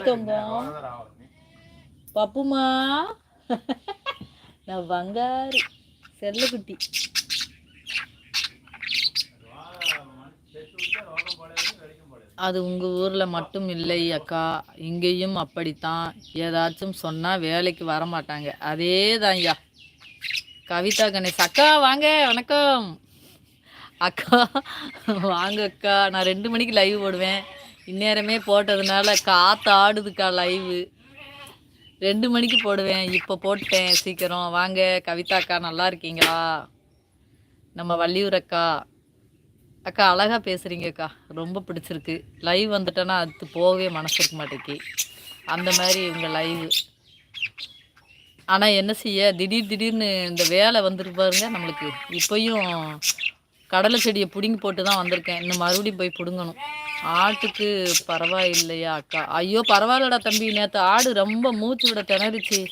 தங்கம் பப்புமா நான் வங்காரி செல்லக்குட்டி அது உங்கள் ஊரில் மட்டும் இல்லை அக்கா. இங்கேயும் அப்படித்தான். ஏதாச்சும் சொன்னால் வேலைக்கு வர மாட்டாங்க. அதே தான் ஐயா. கவிதா கணேஷ். அக்கா வாங்க. வணக்கம். அக்கா வாங்க அக்கா. நான் ரெண்டு மணிக்கு லைவ் போடுவேன். இந்நேரமே போட்டதுனால காற்று ஆடுதுக்கா லைவு ரெண்டு மணிக்கு போடுவேன். இப்போ போட்டேன். சீக்கிரம். வாங்க கவிதா அக்கா நல்லா இருக்கீங்களா? நம்ம வள்ளியூர் அக்கா அக்கா அழகாக பேசுகிறீங்கக்கா ரொம்ப பிடிச்சிருக்கு. லைவ் வந்துட்டேன்னா அது போகவே மனசு இருக்க மாட்டேங்கி அந்த மாதிரி உங்கள் லைவ் ஆனால் என்ன செய்ய? திடீர் திடீர்னு இந்த வேலை வந்துட்டு பாருங்க நம்மளுக்கு. இப்போயும் கடலை செடியை பிடுங்கி போட்டு தான் வந்திருக்கேன். இன்னும் மறுபடியும் போய் பிடுங்கணும். ஆட்டுக்கு பரவாயில்லையா அக்கா? ஐயோ பரவாயில்லடா தம்பி. நேற்று ஆடு ரொம்ப மூச்சு விட திணறிச்சு.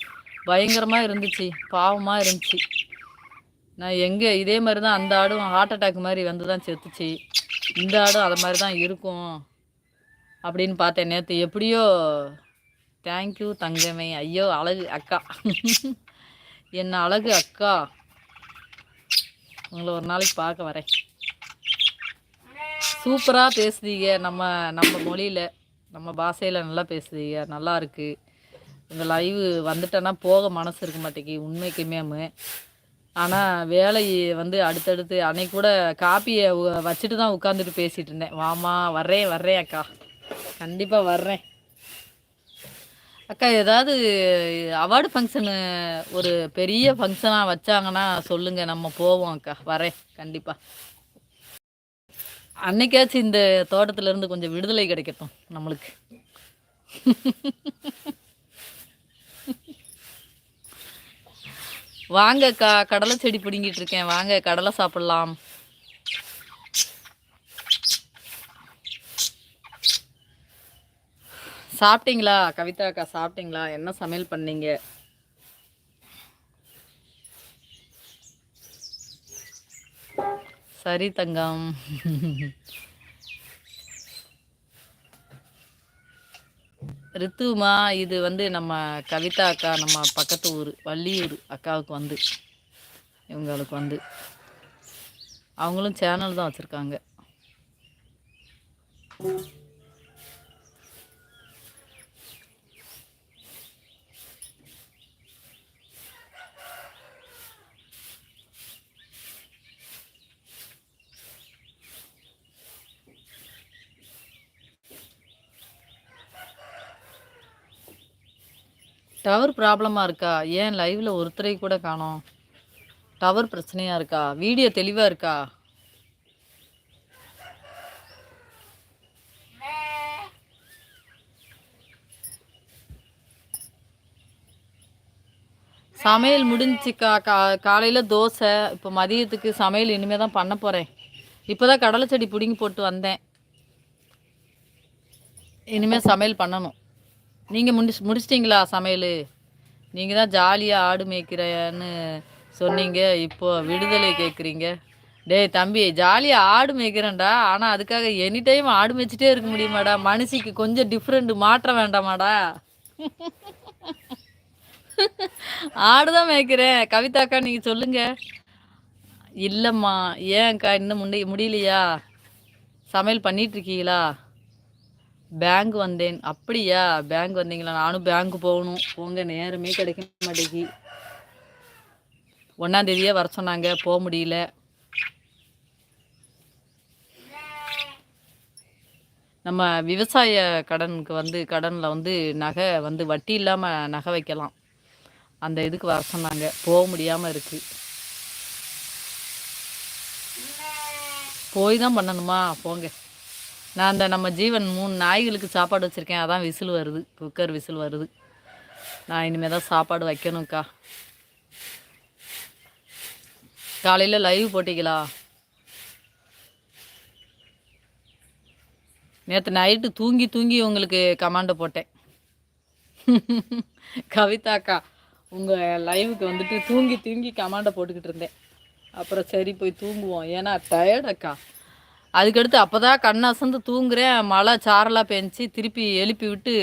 பயங்கரமாக இருந்துச்சு. பாவமாக இருந்துச்சு. நான் எங்கே இதே மாதிரி தான் அந்த ஆடும் ஹார்ட் அட்டாக் மாதிரி வந்து தான் செத்துச்சு. இந்த ஆடும் அது மாதிரி தான் இருக்கும் அப்படின்னு பார்த்தேன் நேற்று எப்படியோ தேங்க்யூ தங்கமே. ஐயோ அழகு அக்கா. என்ன அழகு அக்கா. உங்களை ஒரு நாளைக்கு பார்க்க வரேன். சூப்பராக பேசுதீங்க. நம்ம நம்ம மொழியில் நம்ம பாஷையில் நல்லா பேசுதீங்க. நல்லா இருக்குது இந்த லைவ் வந்துட்டேன்னா போக மனசு இருக்க மாட்டேங்கி உண்மைக்குமே ஆனால் வேலை வந்து அடுத்தடுத்து அன்னைக்கு கூட காப்பியை வச்சுட்டு தான் உட்காந்துட்டு பேசிகிட்டு இருந்தேன். வாமா வர்றேன் வர்றேன் அக்கா. கண்டிப்பாக வர்றேன். அக்கா ஏதாவது அவார்டு ஃபங்க்ஷனு ஒரு பெரிய ஃபங்க்ஷனாக வச்சாங்கன்னா சொல்லுங்கள் நம்ம போவோம் அக்கா. வரேன். கண்டிப்பாக அன்னைக்காச்சும் இந்த தோட்டத்துல இருந்து கொஞ்சம் விடுதலை கிடைக்கட்டும் நம்மளுக்கு. வாங்கக்கா கடலை செடி பிடுங்கிட்டு இருக்கேன். வாங்க கடலை சாப்பிடலாம். சாப்பிட்டீங்களா? கவிதா அக்கா சாப்பிட்டீங்களா? என்ன சமையல் பண்ணீங்க? சரி தங்கம். ரித்துமா இது வந்து நம்ம கவிதா அக்கா நம்ம பக்கத்து ஊர் வள்ளியூர் அக்காவுக்கு வந்து. இவங்களுக்கு வந்து. அவங்களும் சேனல் தான் வச்சுருக்காங்க. டவர் ப்ராப்ளமாக இருக்கா? ஏன் லைவில் ஒருத்தரை கூட காணோம்? டவர் பிரச்சனையாக இருக்கா? வீடியோ தெளிவாக இருக்கா? சமையல் முடிஞ்சுக்கா? கா காலையில் தோசை. இப்போ மதியத்துக்கு சமையல் இனிமேல் தான் பண்ண போகிறேன் இப்போ தான் கடலை செடி பிடுங்கி போட்டு வந்தேன். இனிமேல் சமையல் பண்ணணும். நீங்கள் முடிச்சு முடிச்சிட்டிங்களா சமையல்? நீங்கள் தான் ஜாலியாக ஆடு மேய்க்கிறேன்னு சொன்னீங்க. இப்போ விடுதலை கேட்குறீங்க டேய் தம்பி ஜாலியாக ஆடு மேய்க்கிறேன்டா. ஆனால் அதுக்காக எனி டைம் ஆடு மேய்ச்சிட்டே இருக்க முடியுமாடா? மனுஷிக்கு கொஞ்சம் டிஃப்ரெண்ட் மாற்ற வேண்டாமாடா? ஆடு தான் மேய்க்கிறேன். கவிதாக்கா நீங்கள் சொல்லுங்கள் இல்லைம்மா ஏன்க்கா இன்னும் முடி முடியலையா? சமையல் பண்ணிகிட்ருக்கீங்களா பேங்க் வந்தேன். அப்படியா? பேங்க் வந்தீங்களா? நானும் பேங்க் போகணும். போங்க நேரமே கிடைக்க மாட்டேங்கி. ஒன்றாந்தேதியே வர சொன்னாங்க. போக முடியல. நம்ம விவசாய கடனுக்கு வந்து கடனில் வந்து நகை வந்து வட்டி இல்லாமல் நகை வைக்கலாம். அந்த இதுக்கு வர சொன்னாங்க. போக முடியாமல் இருக்குது போய் தான் பண்ணணுமா? போங்க. நான் அந்த நம்ம ஜீவன் மூணு நாய்களுக்கு சாப்பாடு வச்சுருக்கேன். அதான் விசில் வருது. குக்கர் விசில் வருது. நான் இனிமேல் தான் சாப்பாடு வைக்கணும்க்கா. காலையில் லைவ் போட்டிங்களா? நேற்று நைட்டு தூங்கி தூங்கி உங்களுக்கு கமாண்டை போட்டேன். கவிதாக்கா உங்கள் லைவுக்கு வந்துட்டு தூங்கி தூங்கி கமாண்டை போட்டுக்கிட்டு இருந்தேன். அப்புறம் சரி போய் தூங்குவோம். ஏன்னா டயர்டக்கா அதுக்கடுத்து அப்போ தான் கண்ணை அசந்து தூங்குறேன் மழை சாரலாக பெஞ்சி திருப்பி எழுப்பி விட்டு